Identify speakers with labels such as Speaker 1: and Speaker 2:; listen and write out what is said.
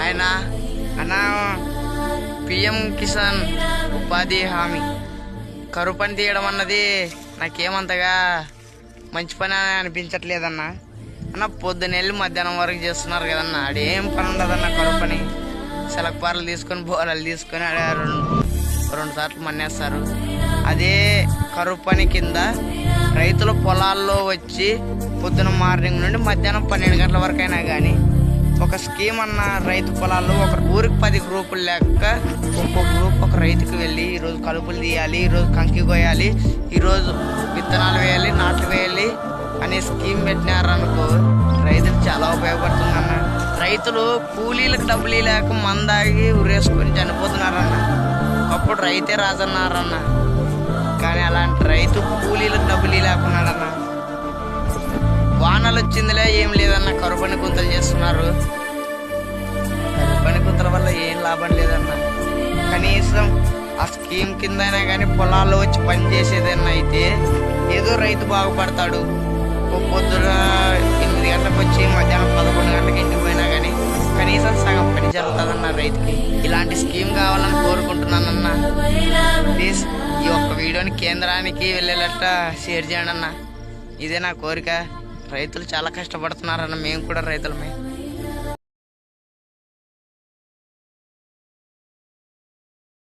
Speaker 1: ఆయన అన్న పిఎం కిసాన్ ఉపాధి హామీ కరువు పని తీయడం అన్నది నాకేమంతగా మంచి పని అని అనిపించట్లేదన్న. అన్న పొద్దున వెళ్ళి మధ్యాహ్నం వరకు చేస్తున్నారు కదన్న. ఆడేం పని ఉండదన్న కరువు పని. సెలక్పార్లు తీసుకొని బోరలు తీసుకొని రెండు రెండు సార్లు మన్నేస్తారు. అదే కరువు పని కింద రైతుల పొలాల్లో వచ్చి పొద్దున మార్నింగ్ నుండి మధ్యాహ్నం పన్నెండు గంటల వరకు అయినా కానీ ఒక స్కీమ్ అన్న రైతు పొలాల్లో ఒక ఊరికి పది గ్రూపులు లెక్క ఒక్కో గ్రూప్ ఒక రైతుకి వెళ్ళి ఈరోజు కలుపులు తీయాలి ఈరోజు కంకి కోయాలి ఈరోజు విత్తనాలు వేయాలి నాట్లు వేయాలి అనే స్కీమ్ పెట్టినారనుకో రైతులు చాలా ఉపయోగపడుతుందన్న. రైతులు కూలీలకు డబ్బులు లేక మందాగి ఉరేసుకొని చనిపోతున్నారన్న. అప్పుడు రైతే రాజన్నారన్న. కానీ అలాంటి రైతు కూలీలకు డబ్బులు లేకున్నాడన్న వానలు వచ్చిందిలే ఏం లేదన్న. కరుపని గుంతలు చేస్తున్నారు. కరుపని గుంతల వల్ల ఏం లాభం లేదన్న. కనీసం ఆ స్కీమ్ కింద అయినా కానీ పొలాల్లో వచ్చి పని చేసేదన్నా అయితే ఏదో రైతు బాగుపడతాడు. ఓ పొద్దున ఎనిమిది గంటలకు వచ్చి మధ్యాహ్నం పదకొండు గంటలకు ఇంటికి పోయినా కానీ కనీసం సగం పని జరుగుతుందన్న రైతుకి. ఇలాంటి స్కీమ్ కావాలని కోరుకుంటున్నానన్న. ప్లీజ్ ఈ ఒక్క వీడియోని కేంద్రానికి వెళ్ళేటట్టు షేర్ చేయండి అన్న ఇదే నా కోరిక. రైతులు చాలా కష్టపడుతున్నారన్న మేము కూడా రైతులమే.